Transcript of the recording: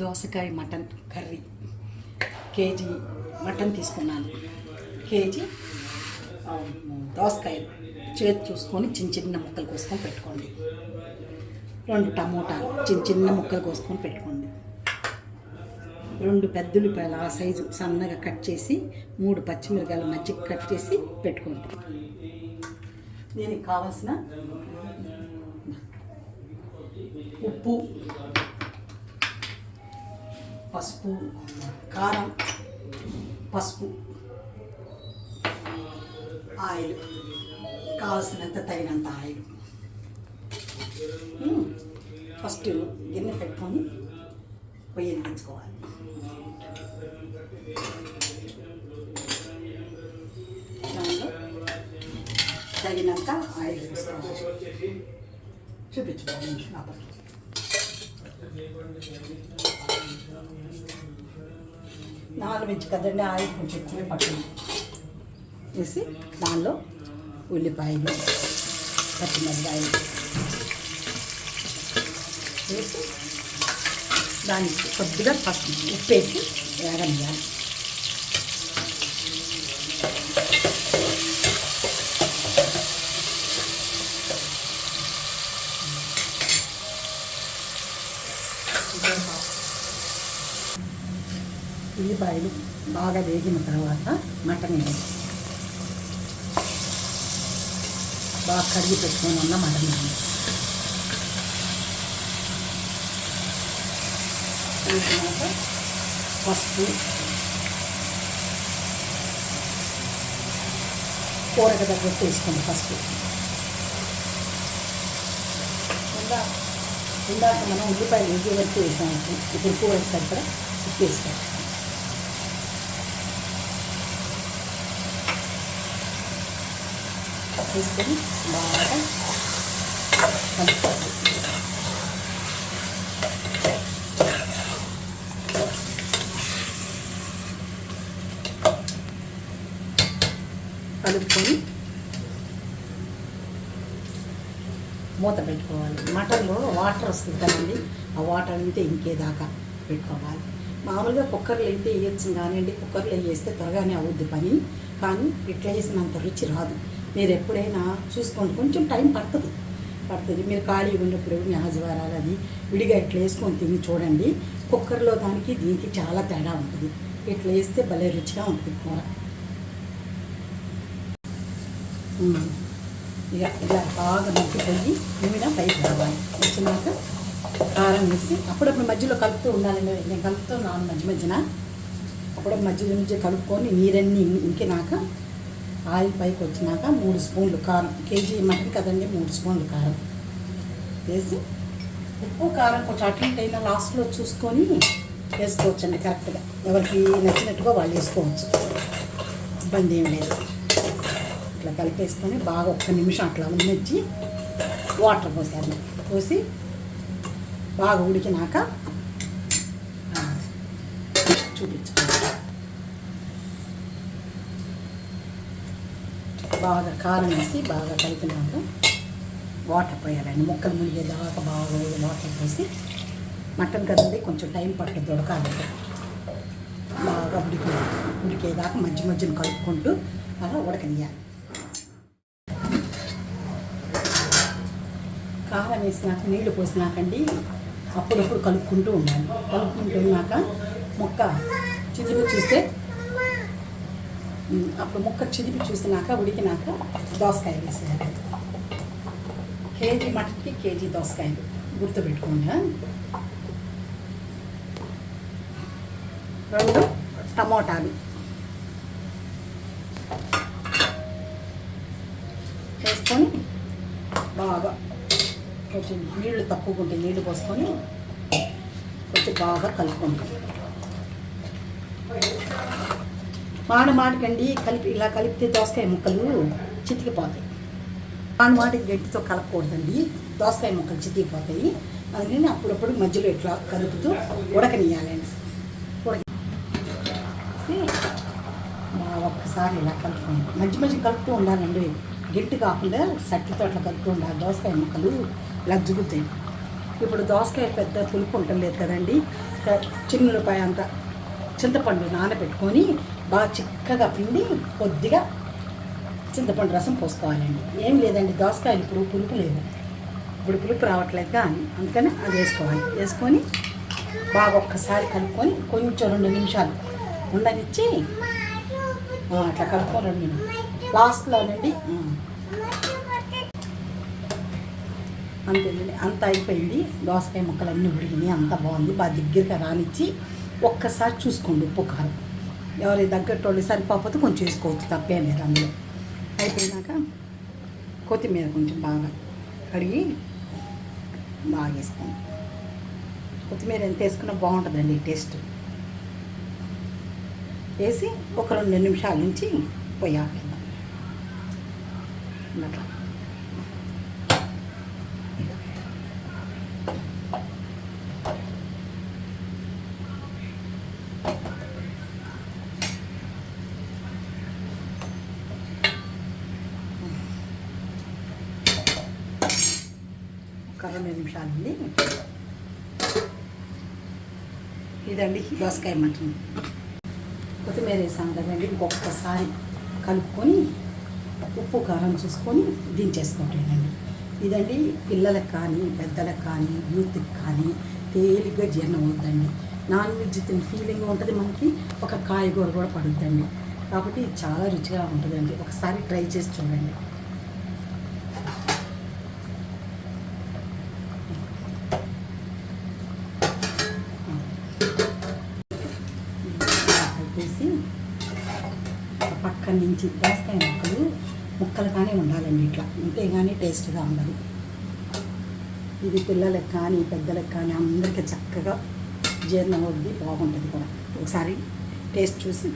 దోసకాయ mutton curry. KG mutton తీసుకున్నాను. KG దోసకాయ చేతి చూసుకొని చిన్న చిన్న ముక్కలు కోసుకొని పెట్టుకోండి. రెండు టమోటాలు చిన్న చిన్న ముక్కలు కోసుకొని పెట్టుకోండి. రెండు పెద్దలు ఆ సైజు సన్నగా కట్ చేసి మూడు పచ్చిమిరకాయలు మజ్జిగ కట్ చేసి పెట్టుకోండి. దీనికి కావాల్సిన ఉప్పు పసుపు కారం పసుపు ఆయిల్ కావాల్సినంత తగినంత ఆయిల్. ఫస్ట్ గిన్నె పెట్టుకొని పొయ్యి వెలిగించుకోవాలి. దానిలో తగినంత ఆయిల్ వేసుకోవాలి. చూపించుకోవాలి నా పక్కన నాలుగు వెజ్ కదండి ఆయిల్ కొంచెం ఎక్కువే పట్టింది వేసి దానిలో ఉల్లిపాయలు పచ్చిమిరపాయలు వేసి దానికి కొద్దిగా పసుపు ఉప్పేసి వేగనియాలి ఉల్లిపాయలు బాగా వేగిన తర్వాత మటన్ వేయాలి. బాగా కడిగి పెట్టుకొని ఉన్న మటన్ వేయాలి. వేసినాక పసుపు కూరకు తగ్గట్టు వేసుకోండి పసుపు. ఇందాక ఇందాక మనం ఉల్లిపాయలు వేగే వరకు వేసాము. ఇప్పుడు కూర సరిపడా ఉప్పు వేసుకోవాలి. వేసుకొని బాగా కలుపుకోవాలి కలుపుకొని మూత పెట్టుకోవాలి. మటన్లో వాటర్ వస్తుంది కదండి. ఆ వాటర్ అంతే ఇంకేదాకా పెట్టుకోవాలి. మామూలుగా కుక్కర్లో అయితే వేయచ్చు కానివ్వండి కుక్కర్లో వేస్తే త్వరగానే అవుద్ది పని. కానీ ఇట్లా వేసినంత రుచి రాదు. మీరు ఎప్పుడైనా చూసుకోండి. కొంచెం టైం పడుతుంది. పడుతుంది. మీరు ఖాళీ ఉన్నప్పుడు మీ ఆజవారాలు అది విడిగా ఇట్లా వేసుకొని తిని చూడండి. కుక్కర్లో దానికి దీనికి చాలా తేడా ఉంటుంది. ఇట్లా వేస్తే భలే రుచిగా ఉంటుంది కూర. ఇక ఇలా బాగా మగ్గిపోయి నూనె పైకి రావాలి. వచ్చినాక కారం వేసి అప్పుడప్పుడు మధ్యలో కలుపుతూ ఉండాలండి నేను కలుపుతూ ఉన్నాను మధ్య మధ్యన. అప్పుడప్పుడు మధ్య మధ్య కలుపుకొని నీరన్నీ ఇంకినాక ఆయిల్ పైకి వచ్చినాక మూడు స్పూన్లు కారం. కేజీ మటన్ కదండి మూడు స్పూన్లు కారం. వేసి ఉప్పు కారం కొంచెం అటు ఇటు అయినా లాస్ట్లో చూసుకొని వేసుకోవచ్చండి కరెక్ట్గా. ఎవరికి నచ్చినట్టుగా వాళ్ళు వేసుకోవచ్చు. ఇబ్బంది ఏం లేదు. ఇట్లా కలిపేసుకొని బాగా ఒక్క నిమిషం అట్లా ఉన్నచ్చి వాటర్ పోసాను పోసి బాగా ఉడికినాక ఆ, చూపించుకోవాలి. బాగా కారం వేసి బాగా కలిపినాక వాటర్ పోయాలండి. ముక్కలు మునిగేదాకా బాగా వాటర్ పోసి మటన్ కదండి కొంచెం టైం పట్టుద్ది ఉడకాలి బాగా ఉడికి ఉడికేదాకా మధ్య మధ్యన కలుపుకుంటూ అలా ఉడకనియాలి కారం వేసినాక నీళ్ళు పోసినాకండి అప్పుడప్పుడు కలుపుకుంటూ ఉండాలి. కలుపుకుంటూ ఉన్నాక ముక్క చిదిపి చూస్తే అప్పుడు ముక్క చిదిపి చూసినాక ఉడికినాక దోసకాయలు వేసేయాలి. కేజీ మటన్కి కేజీ దోసకాయలు. గుర్తుపెట్టుకోండి రెండు టమోటాలు. వేసుకొని బాగా కొంచెం నీళ్ళు తక్కువ ఉంటే నీళ్ళు పోసుకొని కొంచెం బాగా కలుపుకుంటాం. మాడ మాటకండి కలిపి ఇలా కలిపితే దోసకాయ ముక్కలు చితికిపోతాయి. మాడ మాటకి గట్టితో కలపకూడదండి. దోసకాయ ముక్కలు చితికిపోతాయి. అందుకని అప్పుడప్పుడు మధ్యలో ఇట్లా కలుపుతూ ఉడకనియాలండి ఒక్కసారి ఇలా కలుపుకోండి. మధ్య మధ్య కలుపుతూ ఉండాలండి. గట్టి కాకుండా సట్టితో అట్లా కలుపుతూ ఉండాలి. దోసకాయ ముక్కలు లజ్జుగుతాయి ఇప్పుడు దోసకాయ పెద్ద పులుపు ఉండలేదు కదండి. చిన్న రూపాయి అంత చింతపండు నానబెట్టుకొని బాగా చిక్కగా పిండి కొద్దిగా చింతపండు రసం పోసుకోవాలండి. ఏం లేదండి దోసకాయలు ఇప్పుడు పులుపు లేదు. ఇప్పుడు పులుపు రావట్లేదు కానీ అందుకని అది వేసుకోవాలి. వేసుకొని బాగా ఒక్కసారి కలుపుకొని కొంచెం రెండు నిమిషాలు ఉండనిచ్చి అట్లా కలుపుకొని రెండు నిమిషాలు. లాస్ట్లోనండి అంతేనండి అంత అయిపోయింది. దోసకాయ ముక్కలు అన్నీ ఉడిగినాయి అంత బాగుంది. బాగా దగ్గరగా రానిచ్చి ఒక్కసారి చూసుకోండి ఉప్పు కారం. ఎవరి తగ్గట్టు వాళ్ళు సరిపోతే కొంచెం వేసుకోవచ్చు తప్పేం లేదు అందులో. అయిపోయినాక కొత్తిమీర కొంచెం బాగా కడిగి బాగా వేసుకోండి. కొత్తిమీర ఎంత వేసుకున్నా బాగుంటుందండి టేస్ట్. వేసి ఒక రెండు నిమిషాల నుంచి పొయ్యి ఆపేద్దాం. అట్లా ఒక రెండు నిమిషాలండి. ఇదండి దోసకాయ మటన్. కొత్తిమీర వేసాం కదండి ఇంకొకసారి కలుపుకొని ఉప్పు కారం చూసుకొని దించేసుకుంటానండి ఇదండి పిల్లలకు కానీ పెద్దలకు కానీ యూత్కి కానీ తేలిగ్గా జీర్ణం అవుతుందండి నాన్ వెజ్ తిని ఫీలింగ్ ఉంటుంది మనకి ఒక కాయగూర కూడా పడుతుందండి కాబట్టి చాలా రుచిగా ఉంటుందండి. ఒకసారి ట్రై చేసి చూడండి. అక్కడి నుంచి దోసకాయ ముక్కలు ముక్కలు కానీ ఉండాలండి ఇట్లా. ఉంటే కానీ టేస్ట్గా ఉండదు. ఇది పిల్లలకు కానీ పెద్దలకు కానీ అందరికీ చక్కగా జీర్ణం అవుద్ది బాగుంటుంది కూడా. ఒకసారి టేస్ట్ చూసి